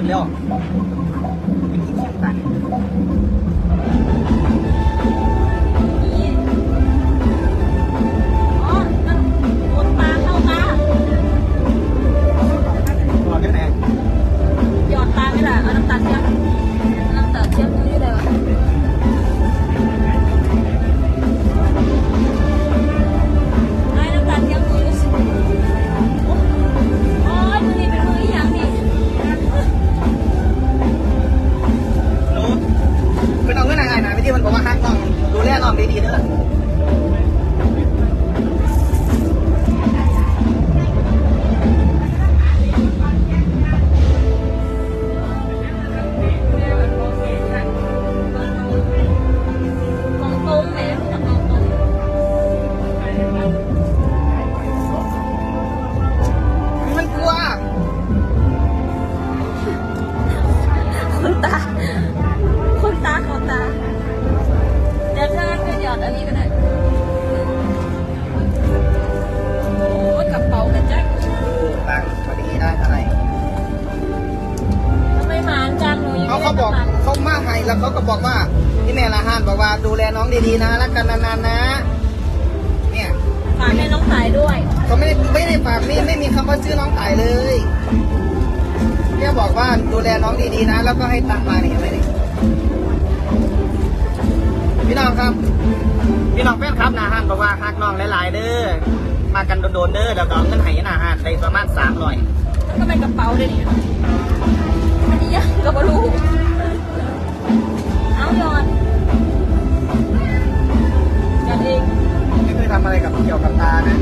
饮料。 แล้วเขาก็บอกว่าพี่แม่ละหานบอกว่าดูแลน้องดีๆนะรักกันนานๆนะ เนี่ยฝากแม่น้องสายด้วยเขาไม่ไม่ได้ฝากไม่ไม่มีคำว่าชื่อน้องสายเลยแค่บอกว่าดูแลน้องดีๆนะ แล้วก็ให้ตังค์มาเนี่ยห็ไหมเนี่พี่น้องครับ พี่น้องแฟนครับนาหานบอกว่าหักน้องหลายๆเด้อมากันโดนๆเด้อเดี๋วก็เงินไห้นะฮานได้ประมาณสามร้อยก็เป็นกระเป๋าด้วยนี่มันยังกระเป๋า หยอดจัดเองไม่เคยทำอะไรกับเกี่ยวกับตานะ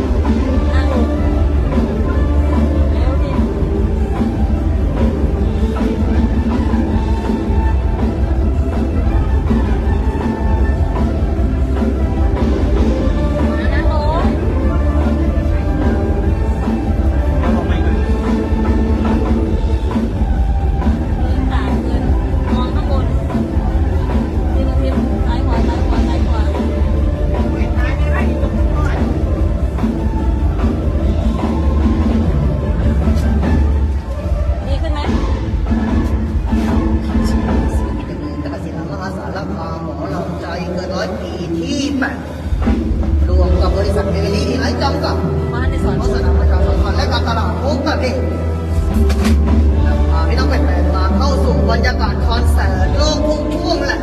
ไม่ต้องแปลกๆมาเข้าสู่บรรยากาศคอนเสิร์ตโลกพุ่งๆแหละ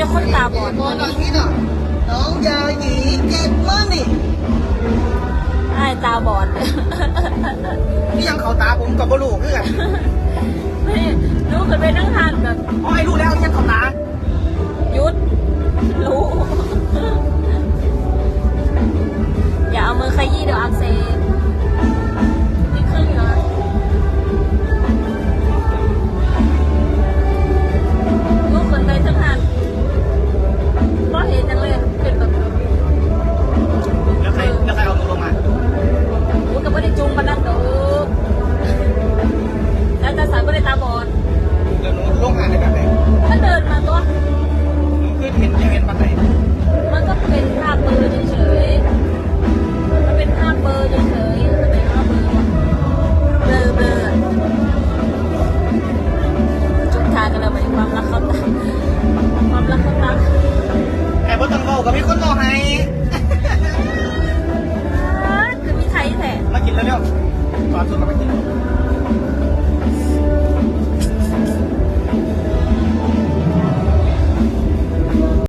จะคนตาบอดน้องยาหยีเก็บมันนี่ไอตาบอดนี่ยังเขาตาผมกับบลูกเพื่อนรู้กันไปนั่งทานแบบอ๋อไอ้ลูกแล้ว